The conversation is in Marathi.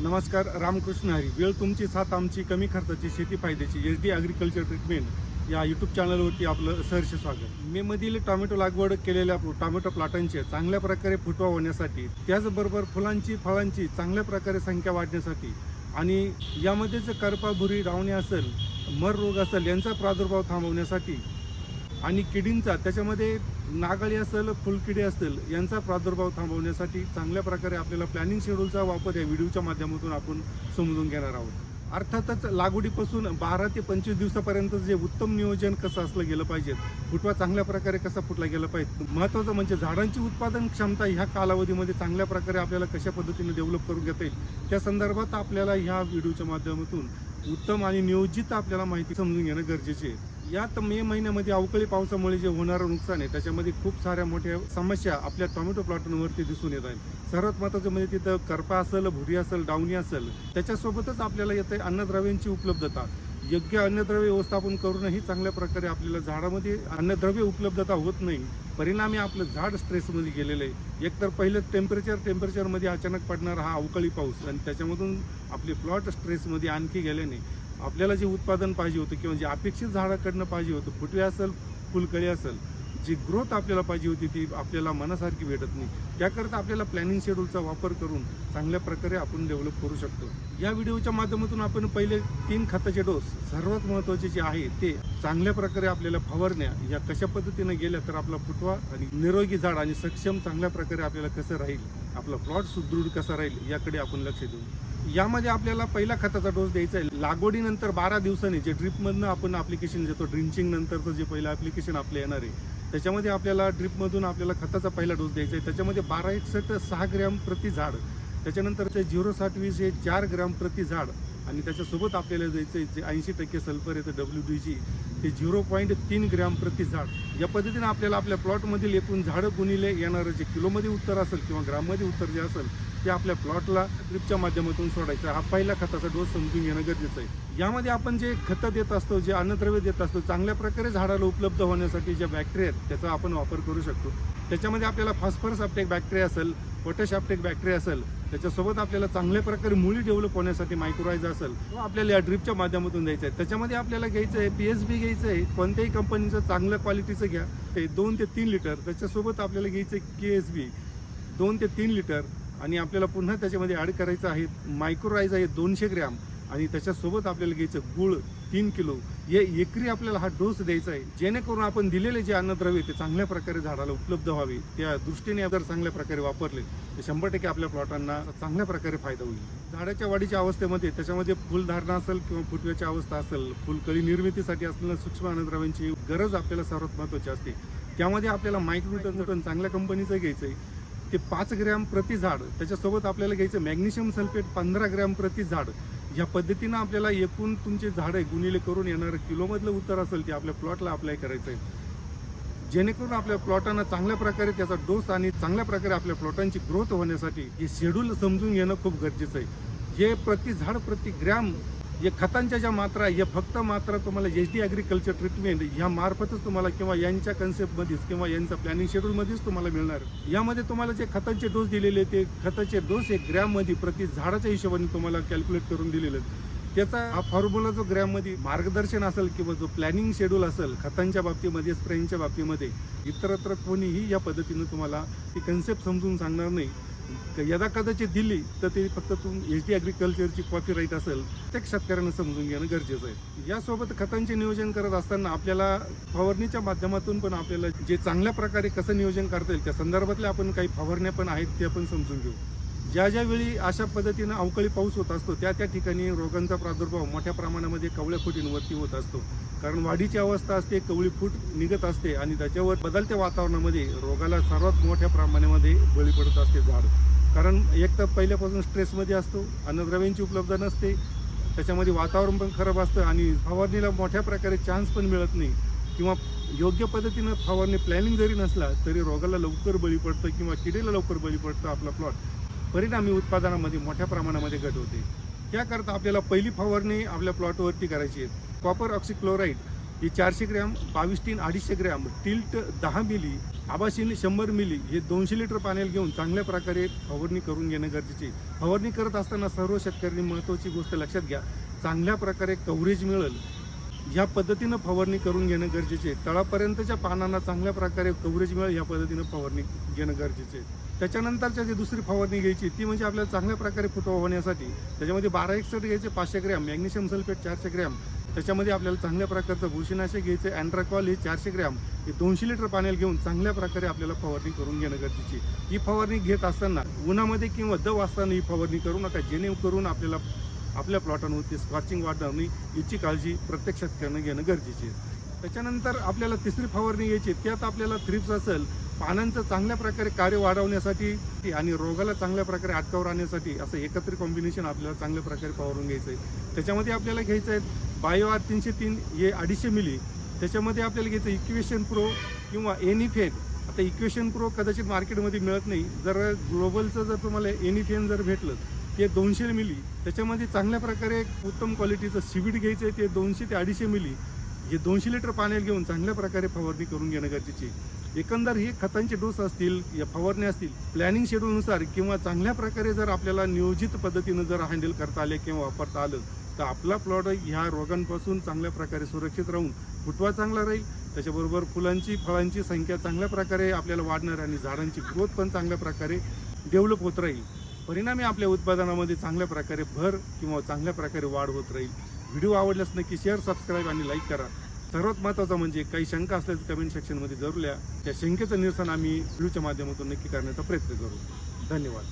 नमस्कार रामकृष्ण हरी. वेळ तुमची साथ आमची कमी खर्चाची शेती फायद्याची. एच डी ॲग्रिकल्चर ट्रीटमेंट या यूट्यूब चॅनलवरती आपलं सहर्ष स्वागत. मे मधील टोमॅटो लागवड केलेल्या टोमॅटो प्लाटांचे चांगल्या प्रकारे फुटवा होण्यासाठी त्याचबरोबर फुलांची फळांची चांगल्या प्रकारे संख्या वाढण्यासाठी आणि यामध्ये करपा भुरी डावणे असेल मर रोग असेल यांचा प्रादुर्भाव थांबवण्यासाठी आणि किडींचा त्याच्यामध्ये नागाळी असेल फुलकिडी असेल यांचा प्रादुर्भाव थांबवण्यासाठी चांगल्या प्रकारे आपल्याला प्लॅनिंग शेड्यूलचा वापर या व्हिडिओच्या माध्यमातून आपण समजून घेणार आहोत. अर्थातच लागवडीपासून बारा ते पंचवीस दिवसापर्यंत जे उत्तम नियोजन कसं असलं गेलं पाहिजे फुटवा चांगल्या प्रकारे कसा फुटला गेला पाहिजे महत्त्वाचं म्हणजे झाडांची उत्पादन क्षमता ह्या कालावधीमध्ये चांगल्या प्रकारे आपल्याला कशा पद्धतीने डेव्हलप करून घेता येईल त्या संदर्भात आपल्याला ह्या व्हिडिओच्या माध्यमातून उत्तम आणि नियोजित आपल्याला माहिती समजून घेणं गरजेचे आहे. यात मे महिन्यामध्ये अवकाळी पावसामुळे जे होणारं नुकसान आहे त्याच्यामध्ये खूप साऱ्या मोठ्या समस्या आपल्या टोमॅटो प्लॉटांवरती दिसून येत आहेत. सर्वात महत्त्वाचं म्हणजे तिथं करपा असेल भुरी असेल डावणी असेल त्याच्यासोबतच आपल्याला येते अन्नद्रव्यांची उपलब्धता. योग्य अन्नद्रव्य व्यवस्थापन करूनही चांगल्या प्रकारे आपल्याला झाडामध्ये अन्नद्रव्य उपलब्धता होत नाही. परिणामी आपलं झाड स्ट्रेसमध्ये गेलेलं आहे. एकतर पहिलं टेम्परेचर टेम्परेचरमध्ये अचानक पडणारा हा अवकाळी पाऊस आणि त्याच्यामधून आपले प्लॉट स्ट्रेसमध्ये आणखी गेल्याने आपल्याला जे उत्पादन पाहिजे होतं किंवा जे अपेक्षित झाडाकडनं पाहिजे होतं फुटवे असेल फुलकळी असेल जी ग्रोथ आपल्याला पाहिजे होती ती आपल्याला मनासारखी भेटत नाही. त्याकरता आपल्याला प्लॅनिंग शेड्यूलचा वापर करून चांगल्या प्रकारे आपण डेव्हलप करू शकतो. या व्हिडिओच्या माध्यमातून आपण पहिले तीन खताचे डोस सर्वात महत्त्वाचे जे आहे ते चांगल्या प्रकारे आपल्याला फवारण्या या कशा पद्धतीने गेल्या तर आपला फुटवा आणि निरोगी झाड आणि सक्षम चांगल्या प्रकारे आपल्याला कसं राहील आपला प्लॉट सुदृढ कसा राहील याकडे आपण लक्ष देऊ. यामध्ये आपल्याला पहिला खताचा डोस द्यायचा आहे लागवडीनंतर बारा दिवसांनी जे ड्रिपमधनं आपण ॲप्लिकेशन देतो ड्रिंचिंग नंतरचं जे पहिलं ॲप्लिकेशन आपलं येणार आहे त्याच्यामध्ये आपल्याला ड्रिपमधून आपल्याला खताचा पहिला डोस द्यायचा आहे. त्याच्यामध्ये बारा एकसष्ट सहा ग्रॅम प्रति झाड त्याच्यानंतर ते झिरो साठ वीस हे चार ग्रॅम प्रति झाड आणि त्याच्यासोबत आपल्याला द्यायचं आहे जे ऐंशी टक्के सल्फर येतं डब्ल्यू डी जी ते झिरो पॉईंट तीन ग्रॅम प्रति झाड. या पद्धतीनं आपल्याला आपल्या प्लॉटमधील एकूण झाडं गुणिले येणारं जे किलोमध्ये उत्तर असेल किंवा ग्राममध्ये उत्तर जे असेल ते आपल्या प्लॉटला ड्रिपच्या माध्यमातून सोडायचं. हा पहिला खताचा डोस समजून घेणं गरजेचं आहे. यामध्ये आपण जे खतं देत असतो जे अन्नद्रव्य देत असतो चांगल्या प्रकारे झाडाला उपलब्ध होण्यासाठी ज्या बॅक्टेरिया आहेत त्याचा आपण वापर करू शकतो. त्याच्यामध्ये आपल्याला फॉस्फरस अपटेक बॅक्टेरिया असेल पोटॅश अपटेक बॅक्टेरिया असेल त्याच्यासोबत आपल्याला चांगल्या प्रकारे मुळी डेव्हलप होण्यासाठी मायक्रोरायझ असेल तो आपल्याला या ड्रिपच्या माध्यमातून द्यायचं आहे. त्याच्यामध्ये आपल्याला घ्यायचं आहे पी एस बी घ्यायचं आहे. कोणत्याही कंपनीचं चांगल्या क्वालिटीचं घ्या. ते दोन ते तीन लिटर त्याच्यासोबत आपल्याला घ्यायचं आहे के एस बी दोन ते तीन लिटर आणि आपल्याला पुन्हा त्याच्यामध्ये ॲड करायचं आहे मायक्रोरायझ आहे दोनशे ग्रॅम आणि त्याच्यासोबत आपल्याला घ्यायचं गुळ तीन किलो. हे एकरी आपल्याला हा डोस द्यायचा आहे. जेणेकरून आपण दिलेले जे अन्नद्रव्य ते चांगल्या प्रकारे झाडाला उपलब्ध व्हावे. त्या दृष्टीने जर चांगल्या प्रकारे वापरले तर शंभर टक्के आपल्या प्लॉटांना चांगल्या प्रकारे फायदा होईल. झाडाच्या वाढीच्या अवस्थेमध्ये त्याच्यामध्ये फुलधारणा असेल किंवा फुटव्याची अवस्था असेल फुलकळी निर्मितीसाठी असलेल्या सूक्ष्म अन्नद्रव्यांची गरज आपल्याला सर्वात महत्त्वाची असते. त्यामध्ये आपल्याला मायक्रोटन चांगल्या कंपनीचं घ्यायचं आहे ते पाच ग्रॅम प्रति झाड त्याच्यासोबत आपल्याला घ्यायचं मॅग्नेशियम सल्फेट पंधरा ग्रॅम प्रति झाड. या पद्धतीनं आपल्याला एकूण तुमचे झाडं गुणिले करून येणारं किलोमधलं उत्तर असेल ते आपल्या प्लॉटला अप्लाय करायचं आहे जेणेकरून आपल्या प्लॉटांना चांगल्या प्रकारे त्याचा डोस आणि चांगल्या प्रकारे आपल्या प्लॉटांची ग्रोथ होण्यासाठी हे शेड्यूल समजून घेणं खूप गरजेचं आहे. हे प्रति झाड प्रति ग्रॅम या खतांच्या ज्या मात्रा हे या फक्त मात्रा तुम्हाला एच डी ॲग्रिकल्चर ट्रीटमेंट ह्या मार्फतच तुम्हाला किंवा यांच्या कन्सेप्टमध्येच किंवा यांच्या प्लॅनिंग शेड्यूलमध्येच तुम्हाला मिळणार. यामध्ये तुम्हाला जे खतांचे डोस दिलेले ते खताचे डोस एक ग्रॅममध्ये प्रति झाडाच्या हिशोबाने तुम्हाला कॅल्क्युलेट करून दिलेले त्याचा हा फॉर्म्युला जो ग्रॅममध्ये मार्गदर्शन असेल किंवा जो प्लॅनिंग शेड्यूल असेल खतांच्या बाबतीमध्ये स्प्रेइंगच्या बाबतीमध्ये इतरत्र कोणीही या पद्धतीनं तुम्हाला ती कन्सेप्ट समजून सांगणार नाही. यदा कदाचित दिली तर ते फक्त तुम एच डी ॲग्रिकल्चरची कॉपी राईट असेल प्रत्येक शेतकऱ्यांना समजून घेणं गरजेचं आहे. यासोबत खतांचे नियोजन करत असताना आपल्याला फवारणीच्या माध्यमातून पण आपल्याला जे चांगल्या प्रकारे कसं नियोजन करता येईल त्या संदर्भातल्या आपण काही फवारण्या पण आहेत ते आपण समजून घेऊ. ज्या ज्यावेळी अशा पद्धतीनं अवकाळी पाऊस होत असतो त्या त्या ठिकाणी रोगांचा प्रादुर्भाव मोठ्या प्रमाणामध्ये कवळ्या फुटींवरती होत असतो. कारण वाढीची अवस्था असते कवळी फूट निघत असते आणि त्याच्यावर बदलत्या वातावरणामध्ये रोगाला सर्वात मोठ्या प्रमाणामध्ये बळी पडत असते झाड. कारण एक तर पहिल्यापासून स्ट्रेसमध्ये असतो अन्नद्रव्यांची उपलब्ध नसते त्याच्यामध्ये वातावरण पण खराब असतं आणि फवारणीला मोठ्या प्रकारे चान्स पण मिळत नाही. किंवा योग्य पद्धतीनं फवारणी प्लॅनिंग जरी नसला तरी रोगाला लवकर बळी पडतं किंवा किडीला लवकर बळी पडतं आपला प्लॉट परिणामी उत्पादनामध्ये मोठ्या प्रमाणामध्ये घट होते. त्याकरता आपल्याला पहिली फवारणी आपल्या प्लॉटवरती करायची आहे. कॉपर ऑक्सिक्लोराईड ही चारशे ग्रॅम बावीस टीन अडीचशे ग्रॅम टिल्ट दहा मिली आबाशीन शंभर मिली हे दोनशे लिटर पाण्याला घेऊन चांगल्या प्रकारे फवारणी करून घेणं गरजेचे आहे. फवारणी करत असताना सर्व शेतकऱ्यांनी महत्त्वाची गोष्ट लक्षात घ्या. चांगल्या प्रकारे कव्हरेज मिळेल. ह्या पद्धतीनं फवारणी करून घेणं गरजेचे आहे. तळापर्यंतच्या पानांना चांगल्या प्रकारे कव्हरेज मिळेल ह्या पद्धतीनं फवारणी घेणं गरजेचे आहे. त्याच्यानंतरच्या जी दुसरी फवारणी घ्यायची ती म्हणजे आपल्याला चांगल्या प्रकारे फुटवा होण्यासाठी त्याच्यामध्ये बारा एकसठ घ्यायचे पाचशे ग्रॅम मॅग्नेशियम सल्फेट चारशे ग्रॅम त्याच्यामध्ये आपल्याला चांगल्या प्रकारचं बुरशीनाशक घ्यायचं अँड्राकॉल हे चारशे ग्रॅम हे दोनशे लिटर पाण्याला घेऊन चांगल्या प्रकारे आपल्याला फवारणी करून घेणं गरजेची ही फवारणी घेत असताना उन्हामध्ये किंवा दव असताना ही फवारणी करू नका जेणेकरून आपल्याला आपल्या प्लॉटांवरती स्कॉचिंग वाढणार नाही याची काळजी प्रत्येक करणं घेणं गरजेचे आहे. त्याच्यानंतर आपल्याला तिसरी फवारणी घ्यायची त्यात आपल्याला थ्रिप्स असेल पानांचं चांगल्या प्रकारे कार्य वाढवण्यासाठी आणि रोगाला चांगल्या प्रकारे अटकावर आणण्यासाठी असं एकत्रित कॉम्बिनेशन आपल्याला चांगल्या प्रकारे फवारून घ्यायचं आहे. त्याच्यामध्ये आपल्याला घ्यायचं आहे बायो आर तीनशे तीन हे अडीचशे मिली. त्याच्यामध्ये आपल्याला घ्यायचं इक्वेशन प्रो किंवा एनिफेन आता इक्वेशन प्रो कदाचित मार्केटमध्ये मिळत नाही. जर ग्लोबलचं जर तुम्हाला एनिफेन जर भेटलं ते दोनशे मिली त्याच्यामध्ये चांगल्या प्रकारे एक उत्तम क्वालिटीचं सिविड घ्यायचं आहे ते दोनशे ते अडीचशे मिली. हे दोनशे लिटर पाण्यात घेऊन चांगल्या प्रकारे फवारणी करून घेणं गरजेचे एकंदर हे खतांचे डोस असतील या फवारण्या असतील प्लॅनिंग शेड्यूलनुसार किंवा चांगल्या प्रकारे जर आपल्याला नियोजित पद्धतीनं जर हँडल करता आले किंवा वापरता आलं तर आपला प्लॉट ह्या रोगांपासून चांगल्या प्रकारे सुरक्षित राहून फुटवा चांगला राहील. त्याच्याबरोबर फुलांची फळांची संख्या चांगल्या प्रकारे आपल्याला वाढणार आणि झाडांची ग्रोथ पण चांगल्या प्रकारे डेव्हलप होत राहील. परिणामी आपल्या उत्पादनामध्ये चांगल्या प्रकारे भर किंवा चांगल्या प्रकारे वाढ होत राहील. व्हिडिओ आवडल्यास नक्की शेअर सबस्क्राईब आणि लाईक करा. सर्वात महत्त्वाचं म्हणजे काही शंका असल्यास कमेंट सेक्शनमध्ये जरूर लिहा. त्या शंकेचं निरसन आम्ही व्हिडिओच्या माध्यमातून नक्की करण्याचा प्रयत्न करू. धन्यवाद.